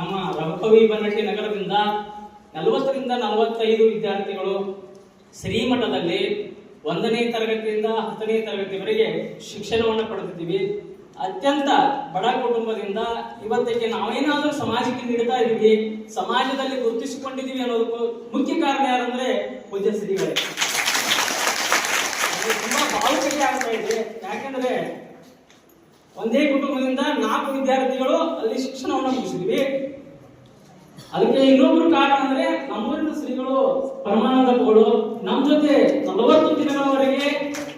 ನಮ್ಮ ರಘುಕವಿ ಬನ್ನಟ್ಟಿ ನಗರದಿಂದ ನಲವತ್ತರಿಂದ ನಲವತ್ತೈದು ವಿದ್ಯಾರ್ಥಿಗಳು ಶ್ರೀಮಠದಲ್ಲಿ ಒಂದನೇ ತರಗತಿಯಿಂದ ಹತ್ತನೇ ತರಗತಿವರೆಗೆ ಶಿಕ್ಷಣವನ್ನು ಪಡೆದಿದ್ದೀವಿ. ಅತ್ಯಂತ ಬಡ ಕುಟುಂಬದಿಂದ ಇವತ್ತಕ್ಕೆ ನಾವೇನಾದರೂ ಸಮಾಜಕ್ಕೆ ನೀಡ್ತಾ ಇದ್ದೀವಿ, ಸಮಾಜದಲ್ಲಿ ಗುರುತಿಸಿಕೊಂಡಿದ್ದೀವಿ ಅನ್ನೋದಕ್ಕೂ ಮುಖ್ಯ ಕಾರಣ ಯಾರಂದ್ರೆ ಪೂಜ್ಯ ಶ್ರೀಗಳೇ. ತುಂಬಾ ಭಾವುಕತೆ ಆಗ್ತಾ ಇದೆ. ಯಾಕಂದ್ರೆ ಒಂದೇ ಕುಟುಂಬದಿಂದ ನಾಲ್ಕು ವಿದ್ಯಾರ್ಥಿಗಳು ಅಲ್ಲಿ ಶಿಕ್ಷಣವನ್ನು ಮುಗಿಸಿದ್ವಿ. ಅದಕ್ಕೆ ಇನ್ನೊಬ್ರು ಕಾರಣ ಅಂದ್ರೆ ನಮ್ಮೂರಿನ ಶ್ರೀಗಳು ಪರಮಾನಂದಪ್ಪಗಳು ನಮ್ಮ ಜೊತೆ ನಲವತ್ತು ದಿನಗಳವರೆಗೆ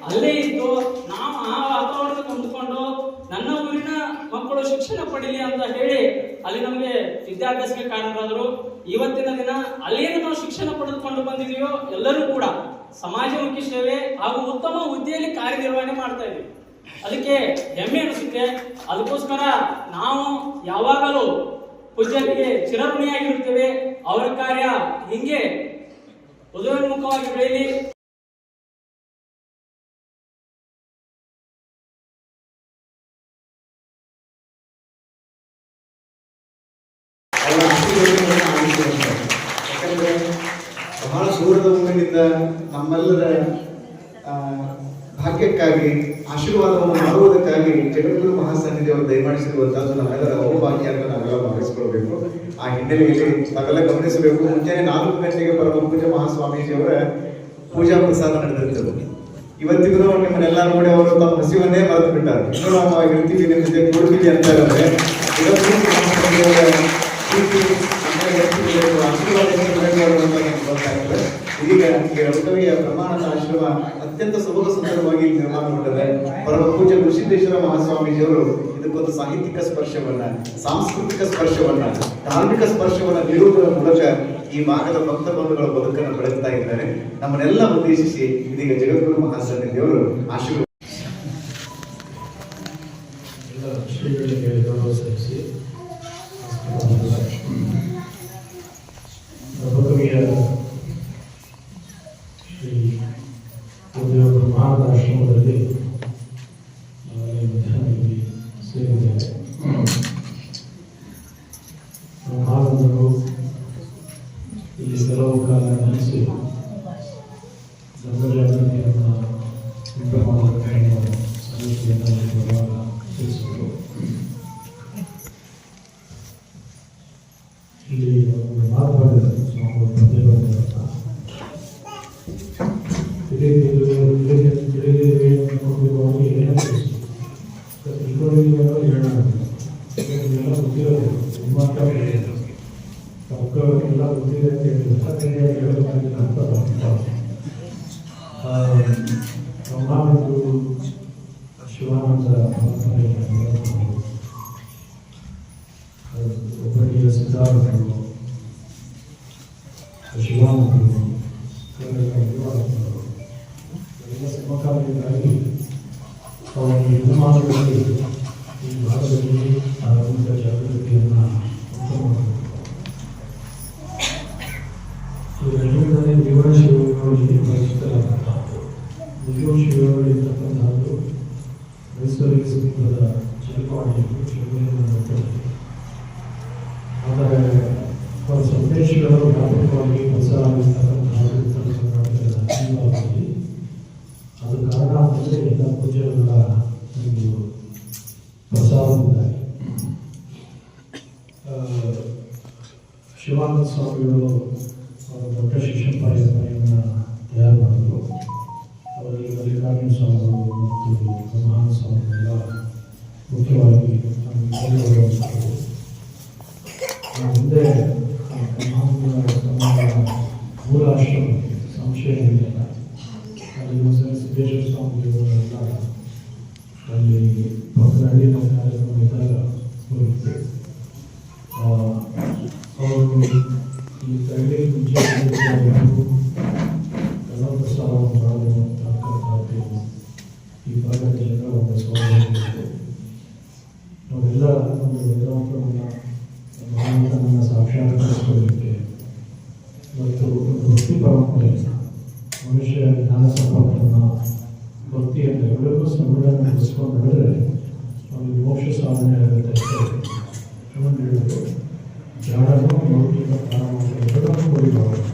ಅಲ್ಲೇ ಇದ್ದು ನಾವು ಆ ವಾತಾವರಣ ಹೊಂದ್ಕೊಂಡು ನನ್ನ ಊರಿನ ಮಕ್ಕಳು ಶಿಕ್ಷಣ ಪಡೀಲಿ ಅಂತ ಹೇಳಿ ಅಲ್ಲಿ ನಮಗೆ ವಿದ್ಯಾಭ್ಯಾಸಕ್ಕೆ ಕಾರಣರಾದರು. ಇವತ್ತಿನ ದಿನ ಅಲ್ಲೇನು ನಾವು ಶಿಕ್ಷಣ ಪಡೆದುಕೊಂಡು ಬಂದಿದೀವೋ ಎಲ್ಲರೂ ಕೂಡ ಸಮಾಜಮುಖಿ ಸೇವೆ ಹಾಗೂ ಉತ್ತಮ ಹುದ್ದೆಯಲ್ಲಿ ಕಾರ್ಯನಿರ್ವಹಣೆ ಮಾಡ್ತಾ ಇದ್ದೀವಿ. ಅದಕ್ಕೆ ಹೆಮ್ಮೆ ಅನಿಸುತ್ತೆ. ಅದಕ್ಕೋಸ್ಕರ ನಾವು ಯಾವಾಗಲೂ ಪೂಜ್ಯರಿಗೆ ಚಿರಋಣಿಯಾಗಿರುತ್ತೇವೆ ಅವರ ಕಾರ್ಯ ಹಿಂಗೆ. ಉದಯೋನ್ಮುಖವಾಗಿ ಬೆಳೆಯಲಿ. ಬಹಳ ಸೂರದ ಮುಂದಿನಿಂದ ನಮ್ಮೆಲ್ಲರ ಭಾಗ್ಯಕ್ಕಾಗಿ ಆಶೀರ್ವಾದವನ್ನು ಮಾಡುವುದಕ್ಕಾಗಿ ಜಗದ್ಗುರು ಮಹಾಸನ್ನಿಧಿಯವರು ದಯಮಾಡಿಸಿರುವಂತಹದ್ದು ಬಹುಭಾಗ್ಯ ಅಂತ ನಾವೆಲ್ಲ ಭಾವಿಸಿಕೊಳ್ಬೇಕು. ಆ ಹಿನ್ನೆಲೆಯಲ್ಲಿ ನಾವೆಲ್ಲ ಗಮನಿಸಬೇಕು. ಮುಂಜಾನೆ ನಾಲ್ಕು ಗಂಟೆಗೆ ಪರಮ ಪೂಜಾ ಮಹಾಸ್ವಾಮೀಜಿಯವರ ಪೂಜಾ ಪ್ರಸಾದ ನಡೆದಿರ್ತದೆ ಇವತ್ತಿಗೂ ನಿಮ್ಮನ್ನೆಲ್ಲ ನೋಡಿ ಅವರು ತಮ್ಮ ಹಸಿವನ್ನೇ ಮರೆತು ಬಿಟ್ಟಾರೆ ಇನ್ನೂ ನಾವು ಇರ್ತೀವಿ ನಿಮ್ಮ ಜೊತೆ ಕೊಡ್ತೀವಿ ಅಂತ ಹೇಳಿದ್ರೆ ಈಗ ಬೇಕು, ಆಶೀರ್ವಾದ ಅತ್ಯಂತ ಸುಭಗ ಸುಂದರವಾಗಿ ನಿರ್ಮಾಣಗೊಂಡಿದೆ ಪರಮ ಪೂಜೆ ಋಷಿದೇಶ್ವರ ಮಹಾಸ್ವಾಮೀಜಿಯವರು ಇದಕ್ಕೊಂದು ಸಾಹಿತ್ಯಿಕ ಸ್ಪರ್ಶವನ್ನ, ಸಾಂಸ್ಕೃತಿಕ ಸ್ಪರ್ಶವನ್ನ, ಧಾರ್ಮಿಕ ಸ್ಪರ್ಶವನ್ನ ನೀಡುವುದರ ಮೂಲಕ ಈ ಭಾಗದ ಭಕ್ತ ಬಂಧುಗಳ ಬದುಕನ್ನು ಬೆಳಗ್ತಾ ಇದ್ದಾರೆ. ನಮ್ಮನ್ನೆಲ್ಲ ಉದ್ದೇಶಿಸಿ ಇದೀಗ ಜಗದ್ಗುರು ಮಹಾಸನ್ನಿಧಿಯವರು ಆಶೀರ್ವಾದ ಶ್ರೀಗಳಿಗೆ ಗೌರವ ಸಲ್ಲಿಸಿ. ಉದ್ಯೋಗ ಮಹಾದ ಆಶ್ರಮದಲ್ಲಿ ನಾವೆಲ್ಲ ಮಧ್ಯಾಹ್ನ ಇಲ್ಲಿ ಕೆಲವು ಕಾಲ ನೆಲೆಸಿ ಧರ್ಮಜಾಗೃತಿಯನ್ನು ಉಂಟು ಮಾಡಬೇಕೆಂಬ ಸಮಿತಿಯನ್ನು ಇರುವಾಗ ತಿಳಿಸಿದರು. ಇಲ್ಲಿ ಒಂದು ಮಾತನಾಡಿದ ಸ್ವಾಮಿ ಪದ್ಯಗಳನ್ನು ಅನ್ನೋದು ಹೇಳೋಣ ಎಲ್ಲ ತುಂಬ ಮಕ್ಕಳಿಗೆಲ್ಲ ಗೊತ್ತಿದೆ ಅಂತ ಅಂತ ಬ್ರಹ್ಮಾನಂದರು ಶಿವಾನಂದ ಒಬ್ಬರಿಗೆ ಸಿದ್ಧಾರ್ಥರು ಶಿವಾನಂದರು. ಎಲ್ಲ ಸಮಕಾಲೀನರಾಗಿ ಅವರ ನಿರ್ಮಾಣದಲ್ಲಿ ಆದರೆ ಅವರ ಸಂದೇಶಗಳು ವ್ಯಾಪಕವಾಗಿ ಭಾಗದಲ್ಲಿ ಅದು ಕಾರಣ ಅಂದರೆ ಎಲ್ಲ ಪೂಜೆಗಳ ಒಂದು ಪ್ರಸಾರದಿಂದಾಗಿ ಶಿವಾನಂದ ಸ್ವಾಮಿಗಳು ಅವರ ದೊಡ್ಡ ಶಿಕ್ಷಣ ಪರಂಪರೆಯನ್ನು ತಯಾರು ಮಾಡಿದರು ಅವರಲ್ಲಿ ಮಲ್ಲಿಕಾರ್ಜುನ ಸ್ವಾಮಿಗಳು ಮತ್ತು ಮಹಾನ್ ಸ್ವಾಮಿಗಳ ಮುಖ್ಯವಾಗಿ ನಮಗೆ ಕೈಗೊಳ್ಳುವಂಥದ್ದು ಆ ಮುಂದೆ ಆ ಬ್ರಹ್ಮಾನಂದ ಸ್ವಾಮಿಗಳ ಮೂಲ ಆಶ್ರಮಕ್ಕೆ ಸಂಶಯ ಇಲ್ಲ ಅಲ್ಲಿ ಒಂದ್ಸಲ ಸಿದ್ದೇಶ್ವರ ಸ್ವಾಮಿಗಳವರೆಲ್ಲ ಅಲ್ಲಿ ಆ, ಅವರು ಈ ತಳ್ಳಿ ಬೆಳೆಸ್ಕೊಂಡು ನಡೆದರೆ ಅವನಿಗೆ ಮೋಕ್ಷ ಸಾಧನೆ ಆಗುತ್ತೆ ಜ್ಞಾನನು ಲೌಕಿಕ ಪ್ರಾರಂಭ ಕೊಡಿಬಾರದು